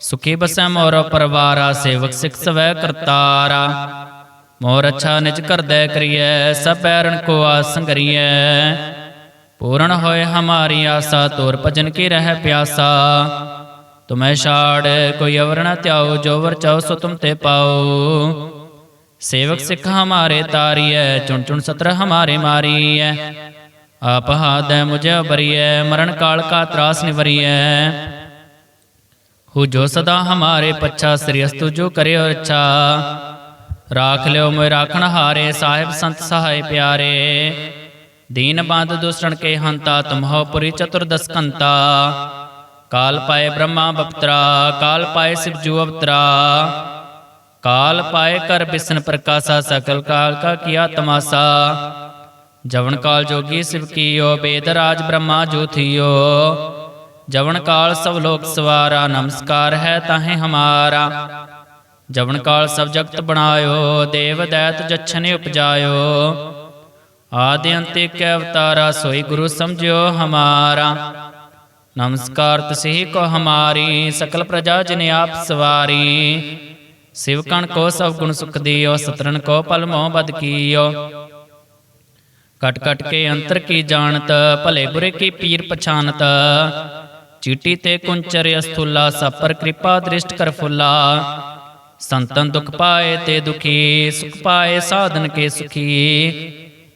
ਸੁਖੀ ਬਸੈ ਮੋਰ ਪਰਵਾਰਾ, ਸੇਵਕ ਸਿਖ ਸਵੈ ਕਰਤਾਰਾ। ਮੋਰ ਅੱਛਾ ਨਿਜ ਕਰਦੈ ਕਰੀਐ, ਸਭ ਪੈਰਣ ਕੋ ਆਸੰ ਪੂਰਨ ਹੋਏ ਹਮਾਰੀ ਆਸਾ, ਤੋਰ ਭਜਨ ਕੀ ਰਹਿ ਪਿਆਸਾ। ਤੁਮੈ ਛਾੜ, ਕੋਈ ਅਵਰ ਨ ਧਿਆਓ, ਜੋ ਵਰ ਚਾਓ ਸੋ ਤੁਮ ਤੇ ਪਾਓ। ਸੇਵਕ ਸਿੱਖ ਹਮਾਰੇ ਤਾਰੀਐ, ਚੁਣ ਚੁਣ ਸਤਰ ਹਮਾਰੇ ਮਾਰੀਐ। ਆਪ ਹਾਦੈ ਮੁਝੇ ਬਰੀਐ ਮਰਨ ਕਾਲ ਕਾ ਤਰਾਸ ਨਿਵਰੀਐ। ਹੂ ਜੋ ਸਦਾ ਹਮਾਰੇ ਪੱਛਾ ਸ੍ਰੀ ਅਸਤੁ ਜੋ ਕਰਿਓ ਰੱਛਾ ਰਾਖ ਲਿਓ ਮੋਇ ਰਾਖਣ ਹਾਰੇ, ਸਾਹਿਬ ਸੰਤ ਸਹਾਇ ਪਿਆਰੇ। ਦੀਨ ਬੰਦ ਦੁਸਰਣ ਕੇ ਹੰਤਾ, ਤੁਮਹੋ ਪੁਰੀ ਚਤੁਰਦਸ ਕਾਲ ਪਾਏ ਬ੍ਰਹਮਾ ਬਪਤਰਾ, ਕਾਲ ਪਾਏ ਸਿਵ ਜੂ ਅਵਤਰਾ। ਕਾਲ ਪਾਏ ਕਰ ਬਿਸਨ ਪ੍ਰਕਾਸ਼ਾ, ਸਕਲ ਕਾਲ ਕਾ ਕੀਆ ਤਮਾਸਾ। ਜਵਨ ਕਾਲ ਜੋਗੀ ਸਿਵ ਕੀਓ, ਬੇਦ ਰਾਜ ਬ੍ਰਹਮਾ ਜੋ ਥੀਓ। ਜਵਨ ਕਾਲ ਸਭ ਲੋਕ ਸਵਾਰਾ, ਨਮਸਕਾਰ ਹੈ ਤਾਹੇ ਹਮਾਰਾ। ਜਵਨ ਕਾਲ ਸਭ ਜਗਤ ਬਣਾਇਓ, ਦੇਵ ਦੈਤ ਜਛਨੇ ਉਪਜਾਇਓ। ਆਦਿ ਅੰਤੇ ਕੈ ਅਵਤਾਰਾ, ਸੋਈ ਗੁਰੂ ਸਮਝਿਓ ਹਮਾਰਾ। ਨਮਸਕਾਰ ਤਸਹੀ ਕੋ ਹਮਾਰੀ, ਸਕਲ ਪ੍ਰਜਾ ਜਿਨ ਆਪ ਸਵਾਰੀ। ਸਿਵਕਣ ਕੋ ਸਭ ਗੁਣ ਸੁਖ ਦਿਓ ਸਤਰਨ ਕੋ ਪਲ ਮੋਹ ਬਦ ਕੀਓ। ਕਟ ਕਟ ਕੇ ਅੰਤਰ ਕੀ ਜਾਣਤ, ਭਲੇ ਬੁਰੇ ਕੀ ਪੀਰ ਪਛਾਨਤ। ਚੀਟੀ ਤੇ ਕੁੰਚਰ ਅਸਥੁਲਾ, ਸਪਰ ਕਿਰਪਾ ਦ੍ਰਿਸ਼ਟ ਕਰ ਫੁੱਲਾ। ਸੰਤਨ ਦੁਖ ਪਾਏ ਤੇ ਦੁਖੀ, ਸੁਖ ਪਾਏ ਸਾਧਨ ਕੇ ਸੁਖੀ।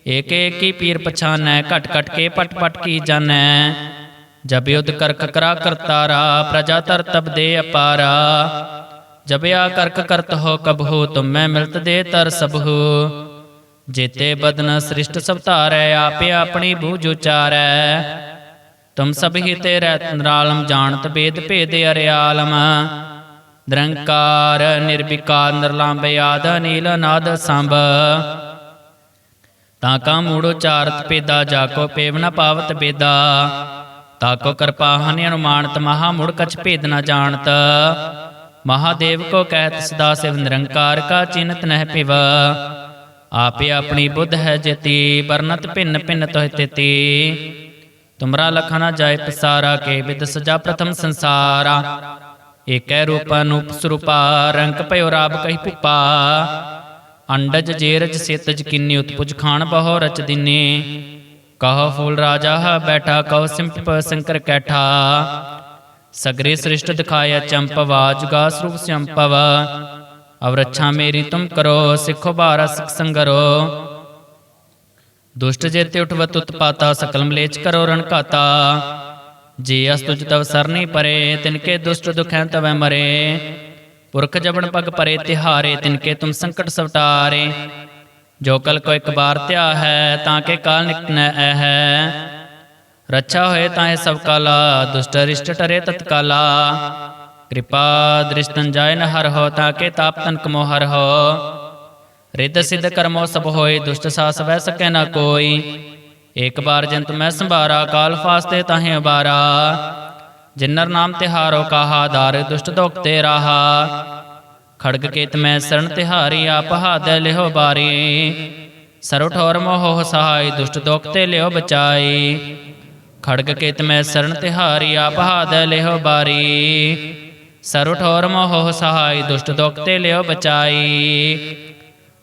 ਏਕ ਏਕ ਕੀ ਪੀਰ ਪਛਾਨੈ, ਘਟ ਘਟ ਕੇ ਪਟ ਪਟ ਕੀ ਜਾਣੈ। ਜਬ ਯੁਧ ਕਰ ਕਕਰਾ ਕਰਤਾਰਾ, ਪ੍ਰਜਾ ਤਰ ਤਬ ਦੇ ਅਪਾਰਾ। ਜਬ ਆ ਕਰਕ ਕਰਤ ਹੋ ਕਬ ਹੋ ਤੁਮ ਮੈਂ ਮਿਲਤ ਦੇ ਤਰ ਸਭੂ। ਜੇਤੇ ਬਦਨ ਸ੍ਰਿਸ਼ਟ ਸਭ ਧਾਰੈ, ਆਪੇ ਆਪਣੀ ਬੂਝ ਉਚਾਰੈ। ਤੁਮ ਸਭ ਹੀ ਤੇ ਰਹਿਤ ਨਿਰਾਲਮ ਜਾਣਤ ਬੇਦ ਭੇਦ ਅਰਿਆਲਮ। ਨਿਰੰਕਾਰ ਨਿਰਵਿਕਾਰ ਨਿਰਲੰਭ ਆਦ ਨੀਲ ਨਾਦ ਸੰਭ। ਤਾਂ ਕਾ ਮੂੜ ਉਚਾਰਤ ਪੇਦਾ ਜਾ ਕੋ ਪੇਵ ਨ ਪਾਵਤ ਬੇਦਾ। ਤਾ ਕੋ ਕਿਰਪਾ ਹਨਿ ਅਨੁਮਾਨਤ ਮਹਾ ਮੁੜ ਕਛ ਭੇਦ ਨ ਜਾਣਤ। ਮਹਾਦੇਵ ਕੋ ਕਹਿਤ ਸਦਾ ਸਿਵ ਨਿਰੰਕਾਰ ਕਾ ਚਿੰਤ ਨਹਿ ਪਿਵ ਆਪੇ ਆਪਣੀ ਬੁੱਧ ਹੈ ਜਤੀ ਵਰਨਤ ਭਿੰਨ ਭਿੰਨ ਤੋਹਿ ਤਿਤੀ। ਤੁਮਰਾ ਲਖਣਾ ਜਾਏ ਪਸਾਰਾ ਕੇ ਵਿਦ ਸਜਾ ਪ੍ਰਥਮ ਸੰਸਾਰਾ। ਏਕੈ ਰੂਪ ਅਨੂਪ ਸਰੂਪਾ ਰੰਗ ਭਇਓ ਰਾਬ ਕਹੀ ਭੁਪਾ। ਅੰਡਜ ਜੇਰਜ ਸੇਤਜ ਕਿੰਨੀ ਉਤਪੁਜ ਖਾਨ ਬਹੁ ਰਚ ਦਿਨੇ। ਕਹ ਫੂਲ ਰਾਜਾ ਹ ਬੈਠਾ ਕਉ ਸਿੰਪ ਸੰਕਰ ਕੈਠਾ। ਸਗਰੇ ਸ੍ਰਿਸ਼ਟ ਦਿਖਾਇਆ ਚੰਪਵਾ ਜੁਗਾ ਸਰੂਪ ਸੰਪਵ। ਅਵਰੱਛਾ ਮੇਰੀ ਤੁਮ ਕਰੋ, ਸਿੱਖੋ ਬਾਰਾ ਸਿਖ ਸੰਗਰੋ। ਦੁਸ਼ਟ ਜੇਤੇ ਉਠਵਤ ਉਤਪਾਤਾ ਸਕਲ ਮਲੇਚ ਕਰੋ ਰਣ ਘਾਤਾ। ਜੇ ਅਸਤੁਜ ਤਵ ਸਰਨੀ ਪਰੇ ਤਿਨਕੇ ਦੁਸ਼ਟ ਦੁਖੈ ਤਵੈ ਮਰੇ। ਪੁਰਖ ਜਬਨ ਪਗ ਪਰੇ, ਤਿਹਾਰੇ ਤਿਨਕੇ ਤੁਮ ਸੰਕਟ ਸਵਟਾਰੇ। ਜੋ ਕਲ ਕੋ ਇੱਕ ਬਾਰ ਧਿਆ ਹੈ, ਤਾਂ ਕੇ ਕਾਲ ਨਿਕਟ ਨ ਹੈ। ਰੱਛਾ ਹੋਏ ਤਾਂ ਇਹ ਸਭ ਕਾਲਾ, ਦੁਸ਼ਟ ਰਿਸ਼ਟ ਟਰੇ ਤਤਕਾਲਾ ਕਿਰਪਾ ਦ੍ਰਿਸ਼ਟਨ ਜਾਇ ਨ ਹਰ ਹੋ, ਤਾਂ ਕੇ ਤਾਪ ਤਨ ਕਮੋ ਹਰ ਹੋ। ਰਿੱਧ ਸਿੱਧ ਕਰਮੋ ਸਭ ਹੋਏ, ਦੁਸ਼ਟ ਸਾਸ ਵੈ ਸਕੈ ਨਾ ਕੋਈ। ਇੱਕ ਬਾਰ ਜੰਤ ਮੈਂ ਸੰਭਾਰਾ, ਕਾਲ ਫਾਸਤੇ ਤਾਹੇ ਉਬਾਰਾ ਜਿਨਰ ਨਾਮ ਤਿਹਾਰੋ ਕਾਹਾ, ਦਾਰ ਦੁਸ਼ਟ ਦੋਖ ਤੇ ਰਾਹਾ। ਖੜਗ ਕੇਤ ਮੈਂ ਸਰਣ ਤਿਹਾਰੀ, ਆਪ ਹਾਦੈ ਲਿਹੋ ਬਾਰੀ। ਸਰਉ ਠੋਰ ਮੋਹ ਸਹਾਈ, ਦੁਸ਼ਟ ਦੋਖ ਤੇ ਲਿਓ ਬਚਾਈ। ਖੜਗ ਕੇਤ ਮੈਂ ਸਰਣ ਤਿਹਾਰੀ, ਆਪ ਹਾਦੈ ਲਿਹੋ ਬਾਰੀ। ਸਰਉ ਠੋਰ ਮੋਹ ਸਹਾਈ, ਦੁਸ਼ਟ ਦੋਖ ਤੇ ਲਿਓ ਬਚਾਈ।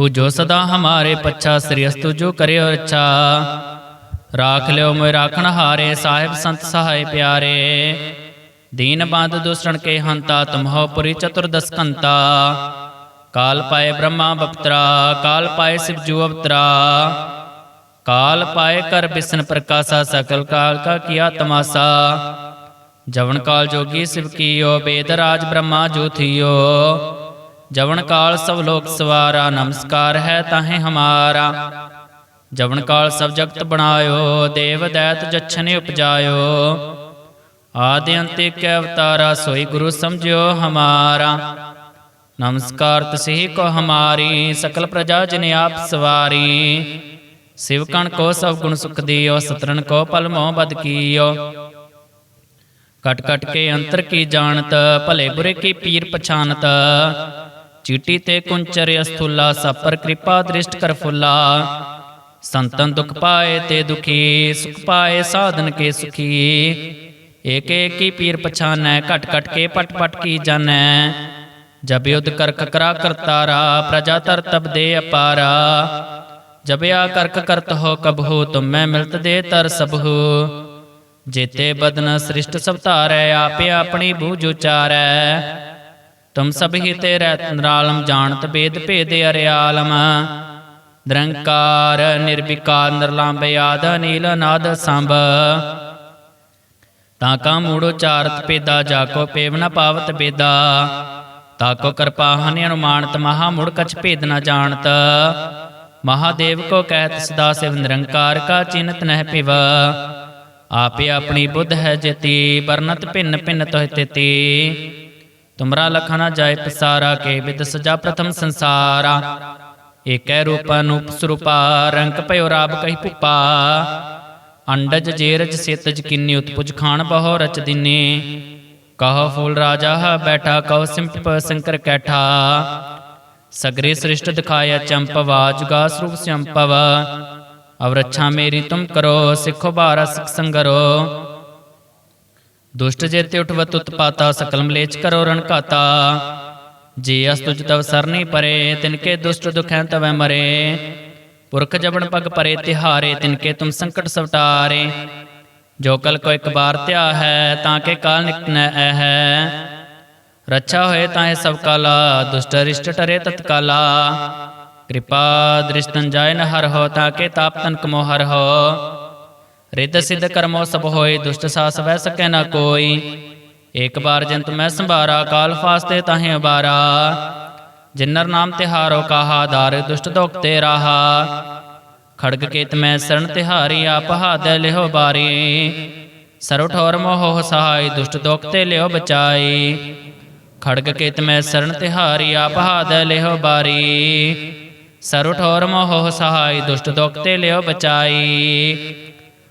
ਹੂ ਜੋ ਸਦਾ ਹਮਾਰੇ ਪੱਛਾ ਸ੍ਰੀ ਅਸਤੁ ਜੋ ਕਰਿਓ ਰੱਛਾ। ਰਾਖ ਲਿਓ ਮੇ ਰਾਖਣ ਹਾਰੇ, ਸਾਹਿਬ ਸੰਤ ਸਹਾਈ ਪਿਆਰੇ। ਦੀਨ ਬੰਦ ਦੁਸਣ ਕੇ ਹੰਤਾ ਤੁਮਹੋ ਪੁਰੀ ਚਤੁਰਦਸ ਕੰਤਾ ਕਾਲ ਪਾਏ ਬ੍ਰਹਮਾ ਬਪਤਰਾ, ਕਾਲ ਪਾਏ ਸਿਵ ਜੂ ਅਵਤਰਾ। ਕਾਲ ਪਾਏ ਕਰ ਬਿਸਨ ਪ੍ਰਕਾਸ਼ਾ, ਸਕਲ ਕਾਲ ਕਾ ਕੀਆ ਤਮਾਸਾ। ਜਵਨ ਕਾਲ ਜੋਗੀ ਸਿਵ ਕੀਓ, ਬੇਦ ਰਾਜ ਬ੍ਰਹਮਾ ਜੋਥਿਓ ਜਵਨ ਕਾਲ ਸਭ ਲੋਕ ਸਵਾਰਾ, ਨਮਸਕਾਰ ਹੈ ਤਾਹੇ ਹਮਾਰਾ। ਜਵਨ ਕਾਲ ਸਭ ਜਗਤ ਬਣਾਇਓ, ਦੇਵ ਦੈਤ ਜਛਨੇ ਉਪਜਾਇਓ। ਆਦਿ ਅੰਤੇ ਕੈ ਅਵਤਾਰਾ, ਸੋਈ ਗੁਰੂ ਸਮਝਿਓ ਹਮਾਰਾ। ਨਮਸਕਾਰ ਤਸਹੀ ਕੋ ਹਮਾਰੀ, ਸਕਲ ਪ੍ਰਜਾ ਜਿਨ ਆਪ ਸਵਾਰੀ। ਸਿਵਕਣ ਕੋ ਸਭ ਗੁਣ ਸੁਖ ਦਿਓ ਸਤਰਨ ਕੋ ਪਲ ਮੋਹ ਬਦ ਕੀਓ। ਕਟ ਕਟ ਕੇ ਅੰਤਰ ਕੀ ਜਾਣਤ, ਭਲੇ ਬੁਰੇ ਕੀ ਪੀਰ ਪਛਾਨਤ। ਚੀਟੀ ਤੇ ਕੁੰਚਰ ਅਸਥੁਲਾ, ਸਪਰ ਕਿਰਪਾ ਦ੍ਰਿਸ਼ਟ ਕਰ ਫੁੱਲਾ। ਸੰਤਨ ਦੁਖ ਪਾਏ ਤੇ ਦੁਖੀ, ਸੁਖ ਪਾਏ ਸਾਧਨ ਕੇ ਸੁਖੀ। ਏਕ ਏਕ ਪੀਰ ਪਛਾਨੈ, ਘਟ ਘਟ ਕੇ ਪਟ ਪਟ ਕੀ ਜਾਣੈ। ਜਬ ਯੁਧ ਕਰ ਕਕਰਾ ਕਰਤਾਰਾ ਪ੍ਰਜਾ ਤਰ ਤਬ ਦੇ ਅਪਾਰਾ। ਜਬਿਆ ਕਰਕ ਕਰਤ ਹੋ ਕਬਹੂ ਤੁਮੈ ਮਿਲਤ ਦੇ ਤਰ ਸਭੂ। ਜੇਤੇ ਬਦਨ ਸ੍ਰਿਸ਼ਟ ਸਭ ਧਾਰੈ, ਆਪੇ ਆਪਣੀ ਬੂਝ ਉਚਾਰੈ। ਤੁਮ ਸਭੀ ਤੇ ਰਹਿ ਨਰਾਲਮ ਜਾਣਤ ਭੇਦ ਭੇਦੇ ਅਰਿਆਲਮ। ਨਿਰੰਕਾਰ, ਨਿਰਵਿਕਾਰ, ਨਿਰਲੰਭ, ਆਦ ਨੀਲ ਨਾਦ ਸੰਭ। ਤਾਂ ਕਾ ਮੂੜੋ ਚਾਰਤ ਪੇਦਾ ਜਾ ਕੋ ਪੇਵ ਨ ਪਾਵਤ ਬੇਦਾ। ਤਾ ਕੋ ਕਿਰਪਾ ਹਨ ਅਨੁਮਾਨਤ, ਮਹਾ ਮੂੜ ਕਛ ਭੇਦ ਨ ਜਾਣਤ। ਮਹਾਦੇਵ ਕੋ ਕਹਿਤ ਸਦਾ ਸਿਵ ਨਿਰੰਕਾਰ ਕਾ ਚਿੰਤ ਨਹਿ ਪਿਵ ਆਪੇ ਆਪਣੀ ਬੁੱਧ ਹੈ ਜਿਤੀ, ਵਰਨਤ ਭਿੰਨ ਭਿੰਨ ਤੋਹਿ ਤਿਤੀ। ਤੁਮਰਾ ਲਖਣਾ ਜਾਏ ਪਸਾਰਾ ਕੇ ਬਿਦ ਸਜਾ ਪ੍ਰਥਮ ਸੰਸਾਰਾ। ਏਕੈ ਰੂਪਾ ਨੂਪ ਸਰੂਪਾ, ਰੰਗ ਭਇਓ ਰਾਬ ਕਹੀ ਪੁਪਾ ਅੰਡਜ ਜੇਰਜ ਸੇਤਜ ਕਿੰਨੀ ਉਤਪੁਜ ਖਾਨ ਬਹੁ ਰਚ ਦਿਨੇ। ਕਹ ਫੂਲ ਰਾਜਾ, ਬੈਠਾ ਕਹ ਸਿੰਪ ਸੰਕਰ ਕੈਠਾ। ਸਗਰੇ ਸ੍ਰਿਸ਼ਟ ਦਿਖਾਇਆ ਚੰਪਵਾ ਜੁਗਾ ਸਰੂਪ ਸੰਪਵ। ਅਵਰਛਾ ਮੇਰੀ ਤੁਮ ਕਰੋ, ਸਿੱਖੋ ਬਾਰਾ ਸਿਖ ਸੰਗਰੋ। ਦੁਸ਼ਟ ਜਿਤ ਉਠਵਤ ਉਤਪਾਤਾ ਸਕਲ ਮਲੇਚ ਕਰੋ ਰਣਕਾਤਾ ਜੇ ਅਸ ਤੁਜ ਤਵ ਸਰਨੀ ਪਰੇ ਤਿਨਕੇ ਦੁਸ਼ਟ ਦੁਖੈ ਤਵੈ ਮਰੇ। ਪੁਰਖ ਜਬਨ ਪਗ ਪਰੇ ਤਿਹਾਰੇ ਤਿਨਕੇ ਤੁਮ ਸੰਕਟ ਸਵਟਾਰੇ। ਜੋ ਕਲ ਕੋ ਇੱਕ ਬਾਰ ਧਿਆ ਹੈ, ਤਾਂ ਕੇ ਕਾਲ ਨਿਕਨੈ ਐ ਹੈ। ਰੱਛਾ ਹੋਏ ਤਾਂ ਇਹ ਸਭ ਕਾਲਾ, ਦੁਸ਼ਟ ਰਿਸ਼ਟ ਟਰੇ ਤਤਕਾਲਾ ਕਿਰਪਾ ਦ੍ਰਿਸ਼ਟਨ ਜਾਇਨ ਹਰ ਹੋ, ਤਾਂ ਕੇ ਤਾਪ ਤਨ ਕਮੋ ਹਰ ਹੋ। ਰਿੱਧ ਸਿੱਧ ਕਰਮੋ ਸਭ ਹੋਏ, ਦੁਸ਼ਟ ਸਾਸ ਵੈ ਸਕੈ ਨ ਕੋਈ। ਏਕ ਬਾਰ ਜੰਤ ਮੈਂ ਸੰਭਾਰਾ, ਕਾਲ ਫਾਸਤੇ ਤਾਹੇ ਅਬਾਰਾ ਜਿਨਰ ਨਾਮ ਤਿਹਾਰੋ ਕਾਹਾ, ਦਾਰ ਦੁਸ਼ਟ ਦੋਖ ਤੇ ਰਾਹਾ। ਖੜਗ ਕੇਤ ਮੈਂ ਸਰਣ ਤਿਹਾਰੀ, ਆਪ ਹਾਦ ਲਿਹੋ ਬਾਰੀ। ਸਰੁ ਠੋਰ ਮੋਹ ਸਹਾਈ ਦੁਸ਼ਟ ਦੋਖ ਤੇ ਲਿਓ ਬਚਾਈ। ਖੜਗ ਕੇਤ ਮੈਂ ਸਰਣ ਤਿਹਾਰੀ, ਆਪ ਹਾਦ ਲਿਹੋ ਬਾਰੀ। ਸਰੁ ਠੋਰ ਮੋਹ ਸਹਾਈ ਦੁਸ਼ਟ ਦੁਖ ਤੇ ਲਿਓ ਬਚਾਈ।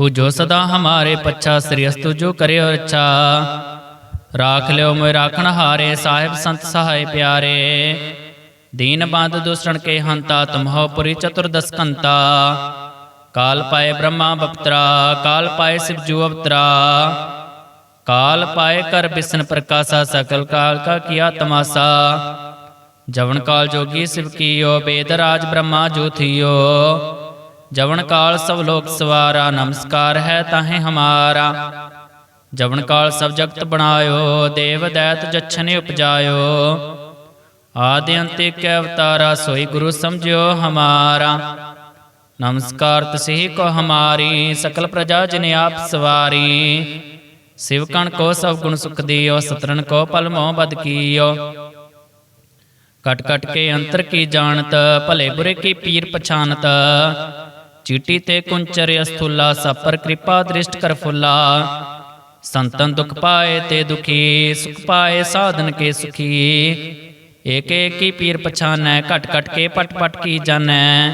ਹੂ ਜੋ ਸਦਾ ਹਮਾਰੇ ਪੱਛਾ ਸ੍ਰਿਅਸ ਤੁਜੋ ਕਰਿਓ ਰੱਛਾ ਰਾਖ ਲਿਓ ਮੋਇ ਰਾਖਣ ਹਾਰੇ, ਸਾਹਿਬ ਸੰਤ ਸਹਾਇ ਪਿਆਰੇ। ਦੀਨ ਬੰਦ ਦੁਸਣ ਕੇ ਹੰਤਾ ਤੁਮਹੋ ਪੁਰੀ ਚਤੁਰਦਸਕੰਤਾ ਕਾਲ ਪਾਏ ਬ੍ਰਹਮਾ ਬਪਤਰਾ, ਕਾਲ ਪਾਏ ਸਿਵਜੂ ਅਵਤਰਾ। ਕਾਲ ਪਾਏ ਕਰ ਬਿਸਨ ਪ੍ਰਕਾਸ਼ਾ, ਸਕਲ ਕਾਲ ਕਾ ਕੀਆ ਤਮਾਸਾ। ਜਵਨ ਕਾਲ ਜੋਗੀ ਸਿਵ ਕੀਓ, ਬੇਦ ਰਾਜ ਬ੍ਰਹਮਾ ਜੋਥਿਓ ਜਵਨ ਕਾਲ ਸਭ ਲੋਕ ਸਵਾਰਾ, ਨਮਸਕਾਰ ਹੈ ਤਾਹੇ ਹਮਾਰਾ। ਜਵਨ ਕਾਲ ਸਭ ਜਗਤ ਬਣਾਇਓ, ਦੇਵ ਦੈਤ ਜਛਨੇ ਉਪਜਾਇਓ। ਆਦਿ ਅੰਤੇ ਕੈ ਅਵਤਾਰਾ, ਸੋਈ ਗੁਰੂ ਸਮਝਿਓ ਹਮਾਰਾ। ਨਮਸਕਾਰ ਤਸਿਹ ਕੋ ਹਮਾਰੀ, ਸਕਲ ਪ੍ਰਜਾ ਜਿਨ ਆਪ ਸਵਾਰੀ। ਸ਼ਿਵਕਣ ਕੋ ਸਭ ਗੁਣ ਸੁਖ ਦਿਓ ਸਤਰਨ ਕੋ ਪਲ ਮੋਹ ਬਦ ਕੀਓ। ਕਟ ਕਟ ਕੇ ਅੰਤਰ ਕੀ ਜਾਣਤ, ਭਲੇ ਬੁਰੇ ਕੀ ਪੀਰ ਪਛਾਨਤ। ਚੀਟੀ ਤੇ ਕੁੰਚਰ ਅਸਥੁਲਾ ਸਪਰ ਕਿਰਪਾ ਦ੍ਰਿਸ਼ਟ ਕਰ ਫੁੱਲਾ। ਸੰਤਨ ਦੁਖ ਪਾਏ ਤੇ ਦੁਖੀ, ਸੁਖ ਪਾਏ ਸਾਧਨ ਕੇ ਸੁਖੀ। ਏਕ ਏਕ ਕੀ ਪੀਰ ਪਛਾਨੈ, ਘਟ ਘਟ ਕੇ ਪਟ ਪਟ ਕੀ ਜਾਣੈ।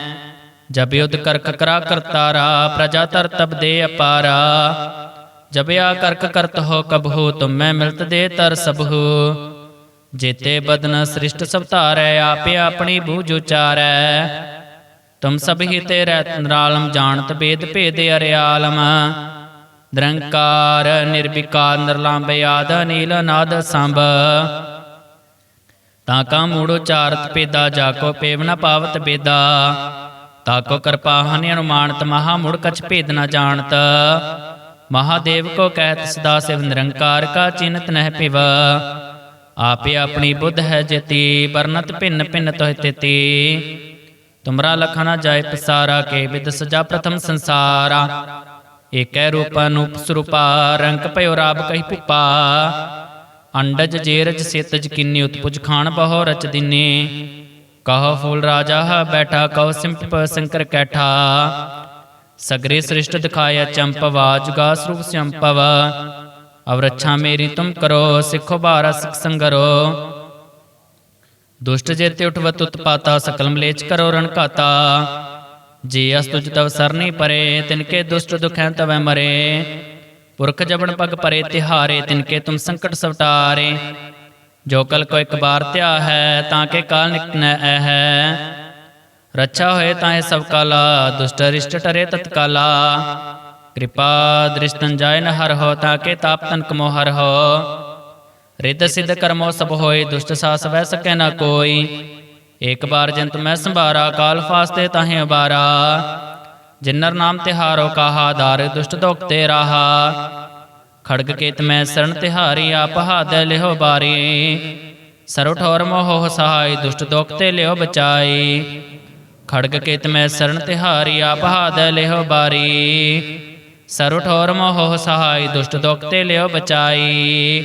ਜਬ ਯੁਧ ਕਰ ਕਰਾ ਕਰਤਾਰਾ ਪ੍ਰਜਾ ਤਰ ਤਬ ਦੇ ਅਪਾਰਾ। ਜਬ ਆ ਕਰਕ ਕਰਤ ਹੋ ਕਬਹੂ, ਤੁਮ ਮੈਂ ਮਿਲਤ ਦੇ ਤਰ ਸਬਹੂ। ਜੇਤੇ ਬਦਨ ਸ੍ਰਿਸ਼ਟ ਸਭ ਧਾਰੈ ਆਪੇ ਆਪਣੀ ਬੂਝ ਉਚਾਰੈ। ਤੁਮ ਸਭ ਹੀ ਤੇ ਰਹਿਤ ਨਿਰਾਲਮ ਜਾਣਤ ਬੇਦ ਭੇਦ ਅਰਿਆਲਮ। ਨਿਰੰਕਾਰ, ਨਿਰਵਿਕਾਰ ਨਿਰਲੰਭ ਆਦ ਨੀਲ ਨਾਦ ਸੰਭ। ਤਾਂ ਕਾ ਮੂੜ ਉਚਾਰਤ ਪੇਦਾ ਜਾ ਕੋ ਪੇਵ ਨ ਪਾਵਤ ਬੇਦਾ। ਤਾ ਕੋ ਕਿਰਪਾ ਹਨਿ ਅਨੁਮਾਨਤ, ਮਹਾ ਮੁੜ ਕਛ ਭੇਦ ਨ ਜਾਣਤ। ਮਹਾਦੇਵ ਕੋ ਕਹਿਤ ਸਦਾ ਸਿਵ ਨਿਰੰਕਾਰ ਕਾ ਚਿੰਤ ਨਹਿ ਪਿਵ ਆਪੇ ਆਪਣੀ ਬੁੱਧ ਹੈ ਜਿਤੀ, ਵਰਨਤ ਭਿੰਨ ਭਿੰਨ ਤੋਹਿ ਤਿਤੀ। ਤੁਮਰਾ ਲਖਣਾ ਜਾਏ ਪਸਾਰਾ ਕੇ ਵਿਦ ਸਜਾ ਪ੍ਰਥਮ ਸੰਸਾਰਾ। ਏਕੈ ਰੂਪ ਸਰੂਪਾ ਰੰਗ ਭਇਓ ਰਾਬ ਕਹੀ ਭੁਪਾ। ਅੰਡਜ ਜੇਰਜ ਸੇਤਜ ਕਿੰਨੀ ਉਤਪੁਜ ਖਾਨ ਬਹੁ ਰਚ ਦਿਨੇ। ਕਹ ਫੂਲ ਰਾਜਾ ਹ ਬੈਠਾ, ਕਉ ਸਿੰਪ ਸੰਕਰ ਕੈਠਾ। ਸਗਰੇ ਸ੍ਰਿਸ਼ਟ ਦਿਖਾਇਆ ਚੰਪਵਾ ਜੁਗਾ ਸਰੂਪ ਸੰਪਵ। ਅਵ ਮੇਰੀ ਤੁਮ ਕਰੋ, ਸਿੱਖੋ ਬਾਰਾ ਸਿਖ ਸੰਗਰੋ। ਦੁਸ਼ਟ ਜੇਤੇ ਉਠਵਤ ਉਤਪਾਤਾ ਸਕਲ ਮਲੇਚ ਕਰੋ ਰਣ ਜੇ ਅਸ ਤੁਜ ਤਵ ਸਰਨੀ ਪਰੇ ਤਿਨਕੇ ਦੁਸ਼ਟ ਦੁਖੈ ਤਵੈ ਮਰੇ। ਪੁਰਖ ਜਬਨ ਪਗ ਪਰੇ, ਤਿਹਾਰੇ ਤਿਨਕੇ ਤੁਮ ਸੰਕਟ ਸਵਟਾਰੇ। ਜੋ ਕਲ ਕੋ ਇੱਕ ਬਾਰ ਧਿਆ ਹੈ, ਤਾਂ ਕੇ ਕਾਲ ਨਿਕਨੈ ਐ ਹੈ। ਰੱਛਾ ਹੋਏ ਤਾਂ ਇਹ ਸਭ ਕਾਲਾ, ਦੁਸ਼ਟ ਰਿਸ਼ਟ ਟਰੇ ਤਤਕਾਲਾ ਕਿਰਪਾ ਦ੍ਰਿਸ਼ਟਨ ਜਾਇ ਨ ਹਰ ਹੋ, ਤਾਂ ਕੇ ਤਾਪ ਤਨਕ ਮੋ ਹੋ। ਰਿੱਧ ਸਿੱਧ ਕਰਮੋ ਸਭ ਹੋਏ, ਦੁਸ਼ਟ ਸਾਸ ਵੈ ਸਕੈ ਨਾ ਕੋਈ। ਇੱਕ ਬਾਰ ਜੰਤ ਮੈਂ ਸੰਭਾਰਾ, ਕਾਲ ਫਾਸਤੇ ਤਾਹੇ ਉਬਾਰਾ। ਜਿਨਰ ਨਾਮ ਤਿਹਾਰੋ ਕਾਹਾ, ਦਾਰ ਦੁਸ਼ਟ ਦੋਖ ਤੇ ਰਾਹਾ। ਖੜਗ ਕੇਤ ਮੈਂ ਸਰਣ ਤਿਹਾਰੀ, ਆਪ ਹਾਦੈ ਲਿਹੋ ਬਾਰੀ। ਸਰਉ ਠੋਰ ਮੋਹ ਸਹਾਈ, ਦੁਸ਼ਟ ਦੋਖ ਤੇ ਲਿਓ ਬਚਾਈ। ਖੜਗ ਕੇਤ ਮੈਂ ਸਰਣ ਤਿਹਾਰੀ, ਆਪ ਹਾਦੈ ਲਿਹੋ ਬਾਰੀ। ਸਰਉ ਠੋਰ ਮੋਹ ਸਹਾਈ, ਦੁਸ਼ਟ ਦੋਖ ਤੇ ਲਿਓ ਬਚਾਈ।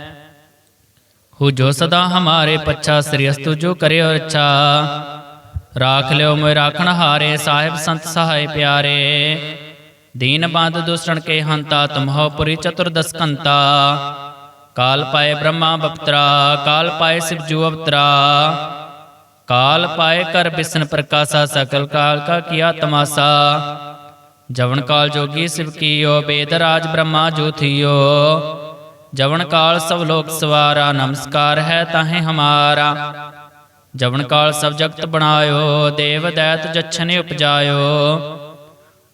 ਹੋ ਜੋ ਸਦਾ ਹਮਾਰੇ ਪੱਛਾ ਸ੍ਰੀ ਅਸਤੁ ਜੋ ਕਰਿਓ ਰੱਛਾ ਰਾਖ ਲਿਓ ਮੋਇ ਰਾਖਣ ਹਾਰੇ ਸਾਹਿਬ ਸੰਤ ਸਹਾਇ ਪਿਆਰੇ ਦੀਨ ਬੰਦ ਦੁਸਰਣ ਕੇ ਹੰਤਾ ਤੁਮਹੋ ਪੁਰੀ ਚਤੁਰਦਸ ਕੰਤਾ ਕਾਲ ਪਾਏ ਬ੍ਰਹਮਾ ਬਪਤਰਾ ਕਾਲ ਪਾਏ ਸਿਵ ਜੂ ਅਵਤਰਾ ਕਾਲ ਪਾਏ ਕਰ ਬਿਸਨ ਪ੍ਰਕਾਸ਼ਾ ਸਕਲ ਕਾਲ ਕਾ ਕੀਆ ਤਮਾਸਾ ਜਵਨ ਕਾਲ ਜੋਗੀ ਸਿਵ ਕੀਓ ਬੇਦ ਰਾਜ ਬ੍ਰਹਮਾ ਜੋਥੀਓ ਜਵਨ ਕਾਲ ਸਭ ਲੋਕ ਸਵਾਰਾ, ਨਮਸਕਾਰ ਹੈ ਤਾਹੇ ਹਮਾਰਾ। ਜਵਨ ਕਾਲ ਸਭ ਜਗਤ ਬਣਾਇਓ, ਦੇਵ ਦੈਤ ਜਛਨੇ ਉਪਜਾਇਓ।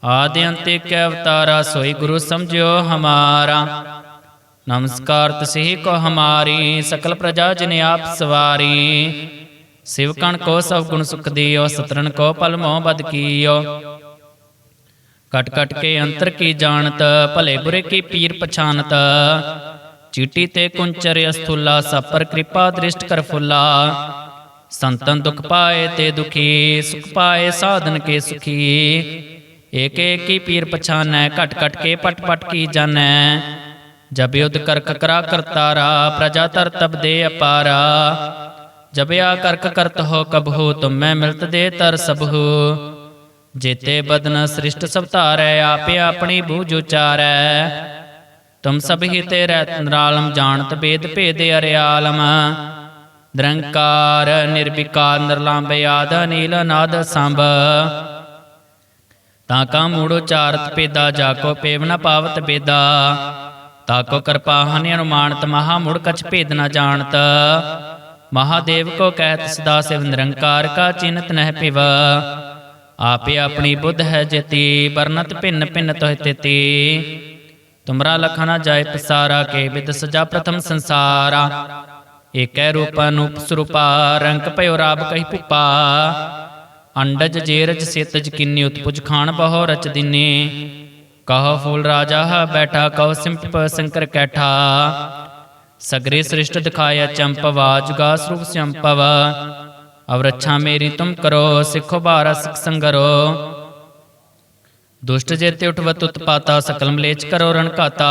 ਆਦਿ ਅੰਤੇ ਕੈ ਅਵਤਾਰਾ, ਸੋਈ ਗੁਰੂ ਸਮਝਿਓ ਹਮਾਰਾ। ਨਮਸਕਾਰ ਤਸਿਹ ਕੋ ਹਮਾਰੀ, ਸਕਲ ਪ੍ਰਜਾ ਜਿਨ ਆਪ ਸਵਾਰੀ। ਸ਼ਿਵਕਣ ਕੋ ਸਭ ਗੁਣ ਸੁਖ ਦਿਓ ਸਤਰਨ ਕੋ ਪਲ ਮੋਹ ਬਦ ਕੀਓ। ਕਟ ਕਟ ਕੇ ਅੰਤਰ ਕੀ ਜਾਣਤ, ਭਲੇ ਬੁਰੇ ਕੀ ਪੀਰ ਪਛਾਨਤ। ਚੀਟੀ ਤੇ ਕੁੰਚਰ ਅਸਥੁਲਾ, ਸਪਰ ਕਿਰਪਾ ਦ੍ਰਿਸ਼ਟ ਕਰ ਫੁੱਲਾ। ਸੰਤਨ ਦੁਖ ਪਾਏ ਤੇ ਦੁਖੀ, ਸੁਖ ਪਾਏ ਸਾਧਨ ਕੇ ਸੁਖੀ। ਏਕ ਏਕ ਪੀਰ ਪਛਾਨੈ, ਘਟ ਘਟ ਕੇ ਪਟ ਪਟ ਕੀ ਜਾਣੈ। ਜਬ ਯੁਧ ਕਰ ਕਰਾ ਕਰਤਾਰਾ, ਪ੍ਰਜਾ ਤਰ ਤਬ ਦੇ ਅਪਾਰਾ। ਜਬਿਆ ਕਰਕ ਕਰਤ ਹੋ ਕਬਹੂ ਤੁਮੈ ਮਿਲਤ ਦੇ ਤਰ ਸਬਹੂ ਜੇਤੇ ਬਦਨ ਸ੍ਰਿਸ਼ਟ ਸਭ ਧਾਰੈ ਆਪੇ ਆਪਣੀ ਬੂਝ ਉਚਾਰੈ। ਤੁਮ ਸਭ ਤੇ ਰਹਿ ਨਿਰਾਲਮ ਜਾਣਤ ਬੇਦ ਭੇਦ ਅਰਿਆਲਮ। ਨਿਰੰਕਾਰ ਨਿਰਵਿਕਾਰ ਨਿਰਲੰਭ ਆਦ ਨੀਲ ਨਾਦ ਸੰਭ। ਤਾਂ ਕਾ ਮੂੜ ਉਚਾਰਤ ਪੇਦਾ ਜਾ ਕੋ ਪੇਵ ਨ ਪਾਵਤ ਬੇਦਾ ਤਾ ਕੋ ਕਿਰਪਾ ਹਨਿ ਅਨੁਮਾਨਤ ਮਹਾ ਮੁੜ ਕਛ ਭੇਦ ਨ ਜਾਣਤ। ਮਹਾਦੇਵ ਕੋ ਕਹਿਤ ਸਦਾ ਸਿਵ ਨਿਰੰਕਾਰ ਕਾ ਚਿੰਤ ਨਹਿ ਪਿਵ ਆਪੇ ਆਪਣੀ ਬੁੱਧ ਹੈ ਜਤੀ ਵਰਨਤ ਭਿੰਨ ਭਿੰਨ ਤੋਹਿ ਤਿਤੀ। ਤੁਮਰਾ ਲਖਾ ਜਾਏ ਪਸਾਰਾ ਕੇ ਵਿਦ ਸਜਾ ਪ੍ਰਥਮ ਸੰਸਾਰਾ। ਏਕੈ ਰੂਪ ਸਰੂਪਾ, ਰੰਗ ਭਇਓ ਰਾਬ ਕਹੀ ਭੁਪਾ। ਅੰਡਜ ਜੇਰਜ ਸੇਤਜ ਕਿੰਨੀ ਉਤਪੁਜ ਖਾਨ ਬਹੁ ਰਚ ਦਿਨੇ। ਕਹੋ ਫੂਲ ਰਾਜਾ ਹ ਬੈਠਾ ਕਹੋ ਸਿੰਪ ਸੰਕਰ ਕੈਠਾ। ਸਗਰੇ ਸ੍ਰਿਸ਼ਟ ਦਿਖਾਇਆ ਚੰਪਵਾ ਜੁਗਾ ਸਰੂਪ ਸੰਪਵ। ਅਵ ਮੇਰੀ ਤੁਮ ਕਰੋ, ਸਿੱਖੋ ਬਾਰਾ ਸਿਖ ਸੰਗਰੋ। ਦੁਸ਼ਟ ਜੇਤੇ ਉਠਵਤ ਉਤਪਾਤਾ ਸਕਲ ਮਲੇਚ ਕਰੋ ਰਣਕਾਤਾ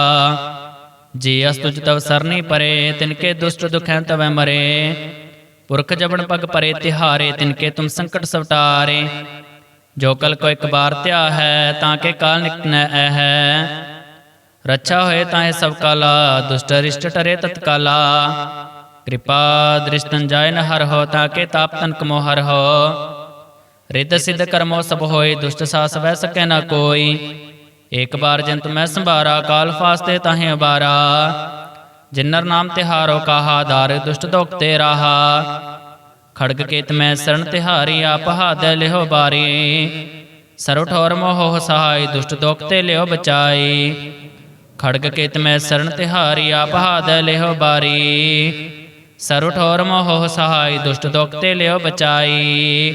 ਜੇ ਅਸ ਤੁਜ ਤਵ ਸਰਨੀ ਪਰੇ ਤਿਨਕੇ ਦੁਸ਼ਟ ਦੁਖੈ ਤਵੈ ਮਰੇ। ਪੁਰਖ ਜਬਨ ਪਗ ਪਰੇ ਤਿਹਾਰੇ ਤਿਨਕੇ ਤੁਮ ਸੰਕਟ ਸਵਟਾਰੇ। ਜੋ ਕਲ ਕੋ ਇੱਕ ਬਾਰ ਧਿਆ ਹੈ, ਤਾਂ ਕੇ ਕਾਲ ਨਿਕਨੈ ਐ ਹੈ। ਰੱਛਾ ਹੋਏ ਤਾਂ ਇਹ ਸਭ ਕਾਲਾ, ਦੁਸ਼ਟ ਰਿਸ਼ਟ ਟਰੇ ਤਤਕਾਲਾ ਕਿਰਪਾ ਦ੍ਰਿਸ਼ਟਨ ਜਾਇ ਨ ਹਰ ਹੋ, ਤਾਂ ਕੇ ਤਾਪ ਤਨ ਕਮੋ ਹਰ ਹੋ। ਰਿੱਧ ਸਿੱਧ ਕਰਮੋ ਸਭ ਹੋਏ, ਦੁਸ਼ਟ ਸਾਸ ਵੈ ਸਕੈ ਨਾ ਕੋਈ। ਏਕ ਬਾਰ ਜੰਤ ਮੈਂ ਸੰਭਾਰਾ, ਕਾਲ ਫਾਸਤੇ ਤਾਹੇ ਅਬਾਰਾ। ਜਿਨਰ ਨਾਮ ਤਿਹਾਰੋ ਕਾਹਾ, ਦਾਰ ਦੁਸ਼ਟ ਦੋਖ ਤੇ ਰਾਹਾ। ਖੜਗ ਕੇਤ ਮੈਂ ਸਰਣ ਤਿਹਾਰੀ, ਆਪ ਹਾਦੈ ਲਿਹੋ ਬਾਰੀ। ਸਰਵ ਠੋਰ ਮੋਹ ਸਹਾਈ ਦੁਸ਼ਟ ਦੋਖ ਤੇ ਲਿਓ ਬਚਾਈ। ਖੜਗ ਕੇਤ ਮੈਂ ਸਰਣ ਤਿਹਾਰੀ, ਆਪ ਹਾਦੈ ਲਿਹੋ ਬਾਰੀ। ਸਰਵ ਠੋਰ ਮੋਹ ਸਹਾਈ ਦੁਸ਼ਟ ਦੋਖ ਤੇ ਲਿਓ ਬਚਾਈ।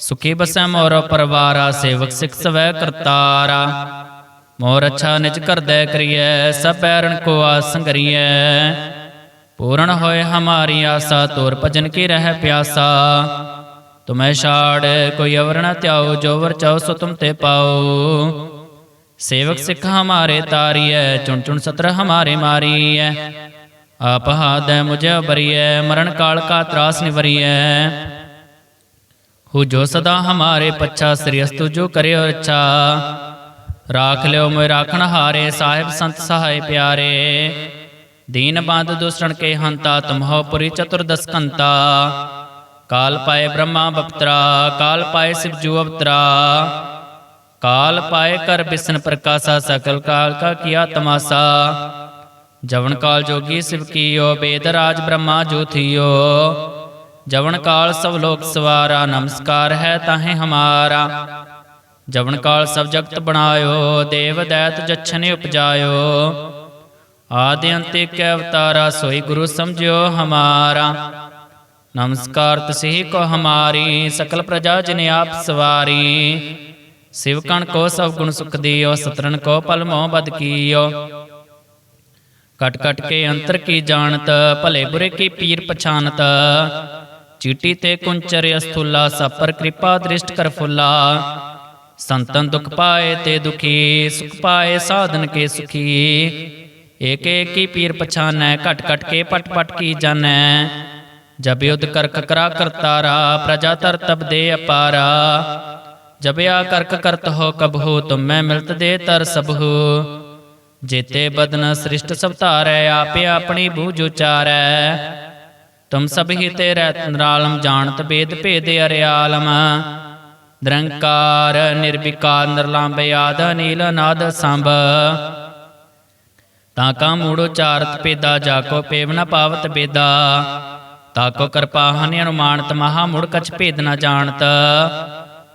ਸੁਖੀ ਬਸੈ ਮੋਰ ਪਰਵਾਰਾ, ਸੇਵਕ ਸਿਖ ਸਵੈ ਕਰਤਾਰਾ। ਮੋਰ ਅੱਛਾ ਨਿਜ ਕਰਦੈ ਕਰੀਐ, ਸਭ ਪੈਰਣ ਕੋ ਆਸ ਪੂਰਨ ਹੋਏ ਹਮਾਰੀ ਆਸਾ, ਤੋਰ ਭਜਨ ਕੀ ਰਹਿ ਪਿਆਸਾ। ਤੁਮੈ ਛਾੜ, ਕੋਈ ਅਵਰ ਨ ਧਿਆਓ ਜੋ ਵਰ ਚਾਓ ਸੋ ਤੁਮ ਤੇ ਪਾਓ ਸੇਵਕ ਸਿੱਖ ਹਮਾਰੇ ਤਾਰੀਐ, ਚੁਣ ਚੁਣ ਸਤਰ ਹਮਾਰੇ ਮਾਰੀਐ। ਆਪ ਹਾਦੈ ਮੁਝੇ ਬਰੀਐ, ਮਰਨ ਕਾਲ ਕਾ ਤਰਾਸ ਨਿਵਰੀਐ। ਹੋ ਜੋ ਸਦਾ ਹਮਾਰੇ ਪੱਛਾ ਸ੍ਰੀ ਅਸਤੁ ਜੋ ਕਰਿਓ ਰੱਛਾ ਰਾਖ ਲਿਓ ਮੋਇ ਰਾਖਣ ਹਾਰੇ, ਸਾਹਿਬ ਸੰਤ ਸਹਾਇ ਪਿਆਰੇ। ਦੀਨ ਬੰਦ ਦੁਸਰਣ ਕੇ ਹੰਤਾ, ਤੁਮਹੋ ਪੁਰੀ ਚਤੁਰਦਸ ਕੰਤਾ ਕਾਲ ਪਾਏ ਬ੍ਰਹਮਾ ਬਪਤਰਾ, ਕਾਲ ਪਾਏ ਸਿਵ ਜੂ ਅਵਤਰਾ। ਕਾਲ ਪਾਏ ਕਰ ਬਿਸਨ ਪ੍ਰਕਾਸ਼ਾ, ਸਕਲ ਕਾਲ ਕਾ ਕੀਆ ਤਮਾਸਾ। ਜਵਨ ਕਾਲ ਜੋਗੀ ਸਿਵ ਕੀਓ, ਬੇਦ ਰਾਜ ਬ੍ਰਹਮਾ ਜੋ ਥੀਓ। ਜਵਨ ਕਾਲ ਸਭ ਲੋਕ ਸਵਾਰਾ, ਨਮਸਕਾਰ ਹੈ ਤਾਹੇ ਹਮਾਰਾ। ਜਵਨ ਕਾਲ ਸਭ ਜਗਤ ਬਣਾਇਓ, ਦੇਵ ਦੈਤ ਜਛਨੇ ਉਪਜਾਇਓ। ਆਦਿ ਅੰਤੇ ਕੈ ਅਵਤਾਰਾ, ਸੋਈ ਗੁਰੂ ਸਮਝਿਓ ਹਮਾਰਾ। ਨਮਸਕਾਰ ਤਸਿਹ ਕੋ ਹਮਾਰੀ, ਸਕਲ ਪ੍ਰਜਾ ਜਿਨ ਆਪ ਸਵਾਰੀ। ਸ਼ਿਵਕਣ ਕੋ ਸਭ ਗੁਣ ਸੁਖ ਦਿਓ ਸਤਰਨ ਕੋ ਪਲ ਮੋਹ ਬਦ ਕੀਓ। ਕਟ ਕਟ ਕੇ ਅੰਤਰ ਕੀ ਜਾਣਤ, ਭਲੇ ਬੁਰੇ ਕੀ ਪੀਰ ਪਛਾਨਤ। ਚੀਟੀ ਤੇ ਕੁੰਚਰ ਅਸਥੁਲਾ, ਸਪਰ ਕਿਰਪਾ ਦ੍ਰਿਸ਼ਟ ਕਰ ਫੁੱਲਾ। ਸੰਤਨ ਦੁਖ ਪਾਏ ਤੇ ਦੁਖੀ, ਸੁਖ ਪਾਏ ਸਾਧਨ ਕੇ ਸੁਖੀ। ਏਕ ਏਕ ਕੀ ਪੀਰ ਪਛਾਨੈ, ਘਟ ਘਟ ਕੇ ਪਟ ਪਟ ਕੀ ਜਾਣੈ। ਜਬ ਯੁਧ ਕਰਕ ਕਰਾ ਕਰਤਾਰਾ ਪ੍ਰਜਾ ਤਰ ਤਬ ਦੇ ਅਪਾਰਾ। ਜਬ ਆ ਕਰਕ ਕਰਤ ਹੋ ਕਬ ਹੋ ਕਬਹੂ ਮੈਂ ਮਿਲਤ ਦੇ ਤਰ ਸਭੂ ਜੇਤੇ ਬਦਨ ਸ੍ਰਿਸ਼ਟ ਸਭ ਧਾਰੈ ਆਪੇ ਆਪਣੀ ਬੂਝ ਉਚਾਰੈ। ਤੁਮ ਸਭ ਹੀ ਤੇ ਰਹਿ ਨਿਰਾਲਮ ਜਾਣਤ ਬੇਦ ਭੇਦ ਅਰਿਆਲਮ। ਨਿਰੰਕਾਰ, ਨਿਰਵਿਕਾਰ ਨਿਰਲੰਭ ਆਦ ਨੀਲ ਨਾਦ ਸੰਭ। ਤਾਂ ਕਾ ਮੂੜ ਉਚਾਰਤ ਪੇਦਾ ਜਾ ਕੋ ਪੇਵ ਨ ਪਾਵਤ ਬੇਦਾ। ਤਾਕੋ ਕਿਰਪਾ ਹਨਿ ਅਨੁਮਾਨਤ, ਮਹਾ ਮੁੜ ਕਛ ਭੇਦ ਨ ਜਾਣਤ।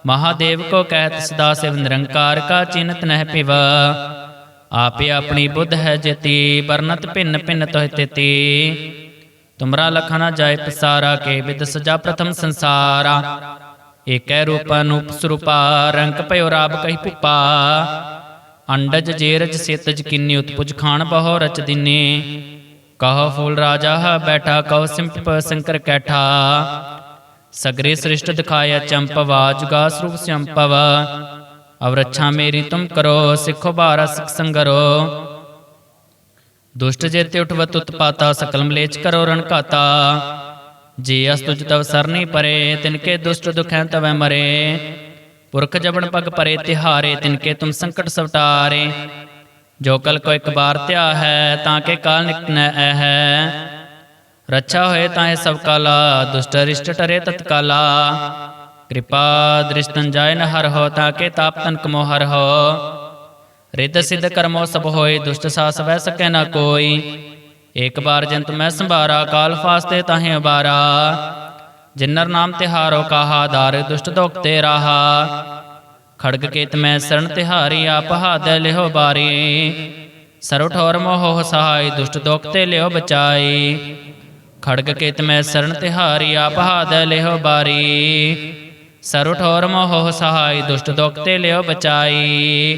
ਮਹਾਦੇਵ ਕੋ ਕਹਿਤ ਸਦਾ ਸਿਵ ਨਿਰੰਕਾਰ ਕਾ ਚਿੰਤ ਨਹਿ ਪਿਵ ਆਪੇ ਆਪਣੀ ਬੁੱਧ ਹੈ ਜਤੀ, ਵਰਨਤ ਭਿੰਨ ਭਿੰਨ ਤੋਹਿ ਤਿਤੀ। ਤੁਮਰਾ ਲਖਣਾ ਜਾਏ ਪਸਾਰਾ ਕੇ ਵਿਦ ਸਜਾ ਪ੍ਰਥਮ ਸੰਸਾਰਾ। ਏਕੈ ਰੂਪ ਸਰੂਪਾ ਰੰਗ ਭਇਓ ਰਾਬ ਕਹੀ ਭੁਪਾ। ਅੰਡਜ ਜੇਰਜ ਸੇਤਜ ਕਿੰਨੀ ਉਤਪੁਜ ਖਾਨ ਬਹੁ ਰਚ ਦਿਨੇ। ਕਹ ਫੂਲ ਰਾਜਾ ਹ ਬੈਠਾ ਕਉ ਸਿੰਪ ਸੰਕਰ ਕੈਠਾ। ਸਗਰੇ ਸ੍ਰਿਸ਼ਟ ਦਿਖਾਇਆ ਚੰਪਵਾ ਜੁਗਾ ਸਰੂਪ ਸੰਪਵ। ਅਵਰਛਾ ਮੇਰੀ ਤੁਮ ਕਰੋ, ਸਿੱਖੋ ਬਾਰਾ ਸਿਖ ਸੰਗਰੋ। ਦੁਸ਼ਟ ਜੇਤੇ ਉਠਵਤ ਉਤਪਾਤਾ ਸਕਲ ਮਲੇਚ ਕਰੋ ਰਣ ਜੇ ਅਸ ਤੁਜ ਤਵ ਸਰਨੀ ਪਰੇ ਤਿਨਕੇ ਦੁਸ਼ਟ ਦੁਖੈ ਤਵੈ ਮਰੇ। ਪੁਰਖ ਜਬਨ ਪਗ ਪਰੇ, ਤਿਹਾਰੇ ਤਿਨਕੇ ਤੁਮ ਸੰਕਟ ਸਵਟਾਰੇ। ਜੋ ਕਲ ਕੋ ਇੱਕ ਬਾਰ ਧਿਆ ਹੈ, ਤਾਂ ਕੇ ਕਾਲ ਨਿਕਨੈ ਐ ਹੈ। ਰੱਛਾ ਹੋਏ ਤਾਂ ਇਹ ਸਭ ਕਾਲਾ, ਦੁਸ਼ਟ ਰਿਸ਼ਟ ਟਰੇ ਤਤਕਾਲਾ ਕਿਰਪਾ ਦ੍ਰਿਸ਼ਟਨ ਜਾਇ ਨ ਹਰ ਹੋ, ਤਾਂ ਕੇ ਤਾਪ ਤਨਕ ਮੋ ਹੋ। ਰਿੱਧ ਸਿੱਧ ਕਰਮੋ ਸਭ ਹੋਏ, ਦੁਸ਼ਟ ਸਾਸ ਵੈ ਸਕੈ ਨਾ ਕੋਈ। ਏਕ ਬਾਰ ਜੰਤ ਮੈਂ ਸੰਭਾਰਾ, ਕਾਲ ਫਾਸਤੇ ਤਾਹੇ ਅਬਾਰਾ ਜਿਨਰ ਨਾਮ ਤਿਹਾਰੋ ਕਾਹਾ, ਦਾਰ ਦੁਸ਼ਟ ਦੋਖ ਤੇ ਰਾਹਾ। ਖੜਗ ਕੇਤ ਮੈਂ ਸਰਣ ਤਿਹਾਰੀ, ਆਪ ਹਾਦ ਲਿਓ ਬਾਰੀ। ਸਰਉ ਠੋਰ ਮੋਹ ਸਹਾਈ, ਦੁਸ਼ਟ ਦੋਖ ਤੇ ਲਿਓ ਬਚਾਈ। ਖੜਗ ਕੇਤ ਮੈਂ ਸਰਣ ਤਿਹਾਰੀ, ਆਪ ਹਾਦ ਲਿਹੋ ਬਾਰੀ। ਸਰਉ ਠੋਰ ਮੋਹ ਸਹਾਈ, ਦੁਸ਼ਟ ਦੋਖ ਤੇ ਲਿਓ ਬਚਾਈ।